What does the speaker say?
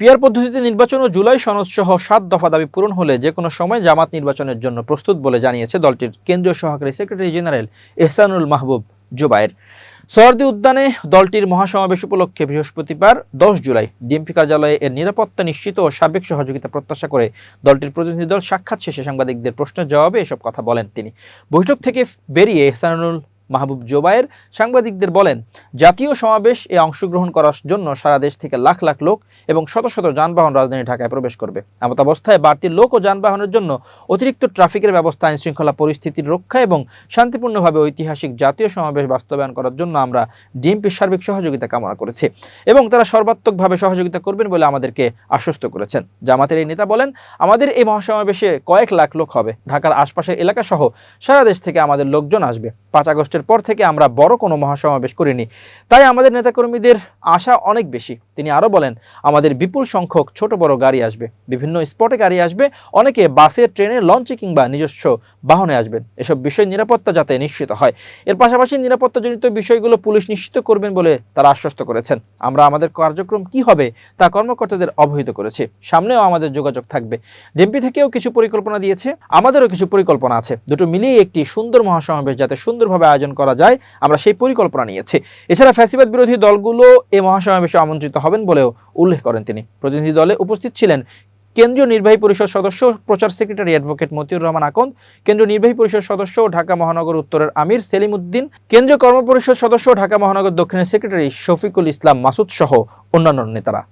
Peer পদ্ধতিতে নির্বাচন ও জুলাই সনদ সহ সাত দফা দাবি পূরণ হলে যে কোনো সময় জামাত নির্বাচনের জন্য প্রস্তুত বলে জানিয়েছে দলটির কেন্দ্রীয় সহকারী সেক্রেটারি জেনারেল এহসানুল মাহবুব জুবায়ের। সোহরার্দি উদ্যানে দলটির মহাসমাবেশ উপলক্ষে বৃহস্পতিবার দশ জুলাই ডিএমপি কার্যালয়ে এর নিরাপত্তা নিশ্চিত ও সাবেক সহযোগিতা প্রত্যাশা করে দলটির প্রতিনিধি দল সাক্ষাৎ শেষে সাংবাদিকদের প্রশ্নের জবাবে এসব কথা বলেন তিনি। বৈঠক থেকে বেরিয়ে এহসানুল মাহবুব জোবায়ের সাংবাদিকদের বলেন, জাতীয় সমাবেশ এ অংশগ্রহণ করার জন্য সারা দেশ থেকে লাখ লাখ লোক এবং শত শত যানবাহন রাজধানী ঢাকায় প্রবেশ করবে। এমত অবস্থায় বাড়তি লোক ও যানবাহনের জন্য অতিরিক্ত ট্রাফিকের ব্যবস্থা আইন শৃঙ্খলা পরিস্থিতির রক্ষা এবং শান্তিপূর্ণভাবে ঐতিহাসিক জাতীয় সমাবেশ বাস্তবায়ন করার জন্য আমরা ডিএমপির সার্বিক সহযোগিতা কামনা করেছি এবং তারা সর্বাত্মকভাবে সহযোগিতা করবেন বলে আমাদেরকে আশ্বস্ত করেছেন। জামাতের এই নেতা বলেন, আমাদের এই মহাসমাবেশে কয়েক লাখ লোক হবে। ঢাকার আশপাশের এলাকা সহ সারা দেশ থেকে আমাদের লোকজন আসবে। পাঁচ আগস্টের পর থেকে আমরা বড় কোনো মহাসমাবেশ করিনি। তাই আমাদের নেতাকর্মীদের আশা অনেক বেশি। তিনি আরও বলেন, আমাদের বিপুল সংখ্যক ছোট বড় গাড়ি আসবে, বিভিন্ন স্পটে গাড়ি আসবে, অনেকে বাসে, ট্রেনে, লঞ্চে কিংবা নিজস্ব বাহনে আসবেন। এসব বিষয় নিরাপত্তা যাতে নিশ্চিত হয়। এর পাশাপাশি নিরাপত্তাজনিত বিষয়গুলো পুলিশ নিশ্চিত করবেন বলে তারা আশ্বস্ত করেছেন। আমরা আমাদের কার্যক্রম কি হবে তা কর্মকর্তাদের অবহিত করেছি। সামনেও আমাদের যোগাযোগ থাকবে। ডিএমপি থেকেও কিছু পরিকল্পনা দিয়েছে, আমাদেরও কিছু পরিকল্পনা আছে। দুটো মিলিয়ে একটি সুন্দর মহাসমাবেশ যাতে সুন্দরভাবে আয়োজন করা যায়, আমরা সেই পরিকল্পনা নিয়েছি। এছাড়া ফ্যাসিবাদ বিরোধী দলগুলো এই মহাসমাবেশে আমন্ত্রিত হবেন বলেও উল্লেখ করেন তিনি। প্রতিনিধি দলে উপস্থিত ছিলেন কেন্দ্রীয় নির্বাহী পরিষদ সদস্য, প্রচার সেক্রেটারি অ্যাডভোকেট মতিউর রহমান আকন্দ, কেন্দ্রীয় নির্বাহী পরিষদ সদস্য ঢাকা মহানগর উত্তরের আমির সেলিম উদ্দিন, কেন্দ্রীয় কর্মপরিষদ সদস্য ঢাকা মহানগর দক্ষিণের সেক্রেটারি শফিকুল ইসলাম মাসুদ সহ অন্যান্য নেতারা।